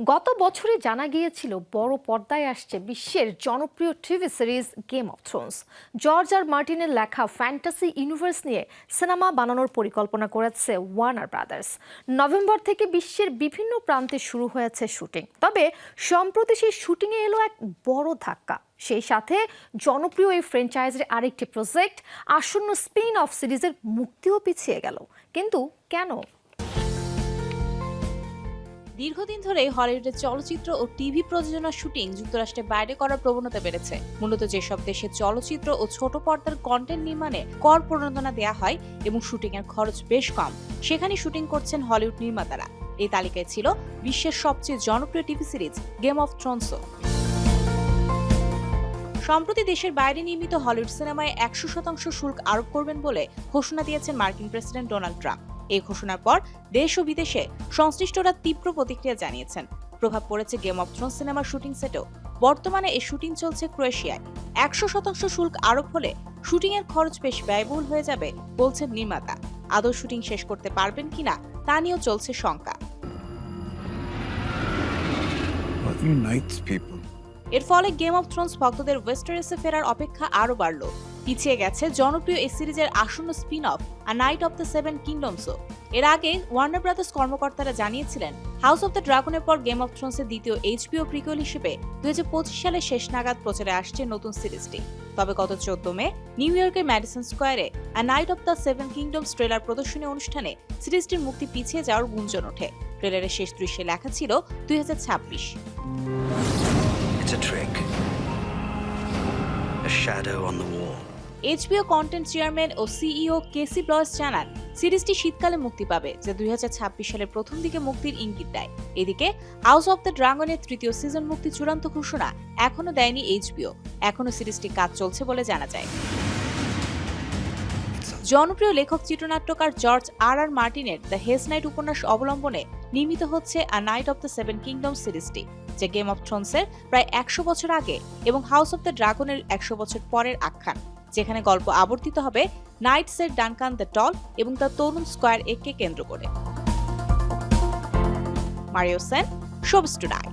গত বছরে জানা গিয়েছিল বড় পর্দায় আসছে বিশ্বের জনপ্রিয় TV series game of thrones George R মার্টিনের লেখা ফ্যান্টাসি ইউনিভার্স নিয়ে সিনেমা বানানোর পরিকল্পনা করেছে ওয়ার্নার ব্রাদার্স নভেম্বর থেকে বিশ্বের বিভিন্ন প্রান্তে শুরু হয়েছে শুটিং। তবে সম্প্রতি সেই শুটিংয়ে এলো এক বড় ধাক্কা। সেই সাথে জনপ্রিয় এই ফ্র্যাঞ্চাইজির আরেকটি প্রজেক্ট আসন্ন স্পিন অফ সিরিজের মুক্তিও পিছিয়ে গেল। কিন্তু কেন? দীর্ঘদিন ধরে হলিউডের চলচ্চিত্র ও টিভি প্রযোজনার শুটিং যুক্তরাষ্ট্রের বাইরে করার প্রবণতা বেড়েছে। মূলত যেসব দেশে চলচ্চিত্র ও ছোট পর্দার কন্টেন্ট নির্মাণে কর প্রণোদনা দেওয়া হয় এবং শুটিং এর খরচ বেশ কম, সেখানে শুটিং করছেন হলিউড নির্মাতারা। এই তালিকায় ছিল বিশ্বের সবচেয়ে জনপ্রিয় টিভি সিরিজ গেম অফ থ্রোনসও সম্প্রতি দেশের বাইরে নির্মিত হলিউড সিনেমায় একশো শতাংশ শুল্ক আরোপ করবেন বলে ঘোষণা দিয়েছেন মার্কিন প্রেসিডেন্ট ডোনাল্ড ট্রাম্প। এই ঘোষণার পর দেশ ও বিদেশে সংশ্লিষ্টরা তীব্র প্রতিক্রিয়া জানিয়েছেন। প্রভাব পড়েছে গেম অফ থ্রোন সিনেমার শুটিং সেটেও বর্তমানে এই শুটিং চলছে ক্রোয়েশিয়ায়। একশো শতাংশ শুল্ক আরোপ হলে শুটিং এর খরচ বেশ ব্যয়বহুল হয়ে যাবে বলছেন নির্মাতা। আদৌ শুটিং শেষ করতে পারবেন কিনা তা নিয়েও চলছে শঙ্কা? এর ফলে গেম অফ থ্রোনস ভক্তদের ওয়েস্টারেসে ফেরার অপেক্ষা আরও বাড়ল। পিছিয়ে গেছে জনপ্রিয় এই সিরিজের আসন্ন spin off a knight of the seven কিংডমসও এর আগে ওয়ার্নার ব্রাদার্স কর্মকর্তারা জানিয়েছিলেন হাউস অফ দ্য ড্রাগনের পর গেম অফ থ্রোনসের দ্বিতীয় এইচপিও প্রিকুয়েল হিসেবে দুই সালের শেষ নাগাদ প্রচারে আসছে নতুন সিরিজটি তবে গত চোদ্দ মে নিউ ইয়র্কের ম্যাডিসন স্কোয়ারে a knight of the seven kingdoms trailer প্রদর্শনী অনুষ্ঠানে সিরিজটির মুক্তি পিছিয়ে যাওয়ার গুঞ্জন ওঠে ট্রেলারের শেষ দৃশ্যে লেখা ছিল দুই হাজার ছাব্বিশ. A shadow on the wall. HBO content chairman O CEO Casey Bloys জানান, সিরিজটি শীতকালে মুক্তি পাবে, যা দুই হাজার ছাব্বিশ সালের প্রথম দিকে মুক্তির ইঙ্গিত দেয়। এদিকে হাউস অব দ্য ড্রাগনের তৃতীয় সিজন মুক্তি চূড়ান্ত ঘোষণা এখনও দেয়নি এইচবিও এখনও সিরিজটি কাজ চলছে বলে জানা যায়। জনপ্রিয় লেখক, চিত্রনাট্যকার জর্জ আর আর মার্টিনের দ্য হেস নাইট উপন্যাস অবলম্বনে নির্মিত হচ্ছে a knight of the seven kingdom সিরিজটি, যা গেম অফ থ্রোনসের প্রায় একশো বছর আগে এবং হাউস অব দ্য ড্রাগনের একশো বছর পরের আখ্যান। যেখানে গল্প আবর্তিত হবে নাইটসের ডানকান দ্য টল এবং তার তরুণ স্কোয়ার এককে কেন্দ্র করে। মারিও সেন টুডাই।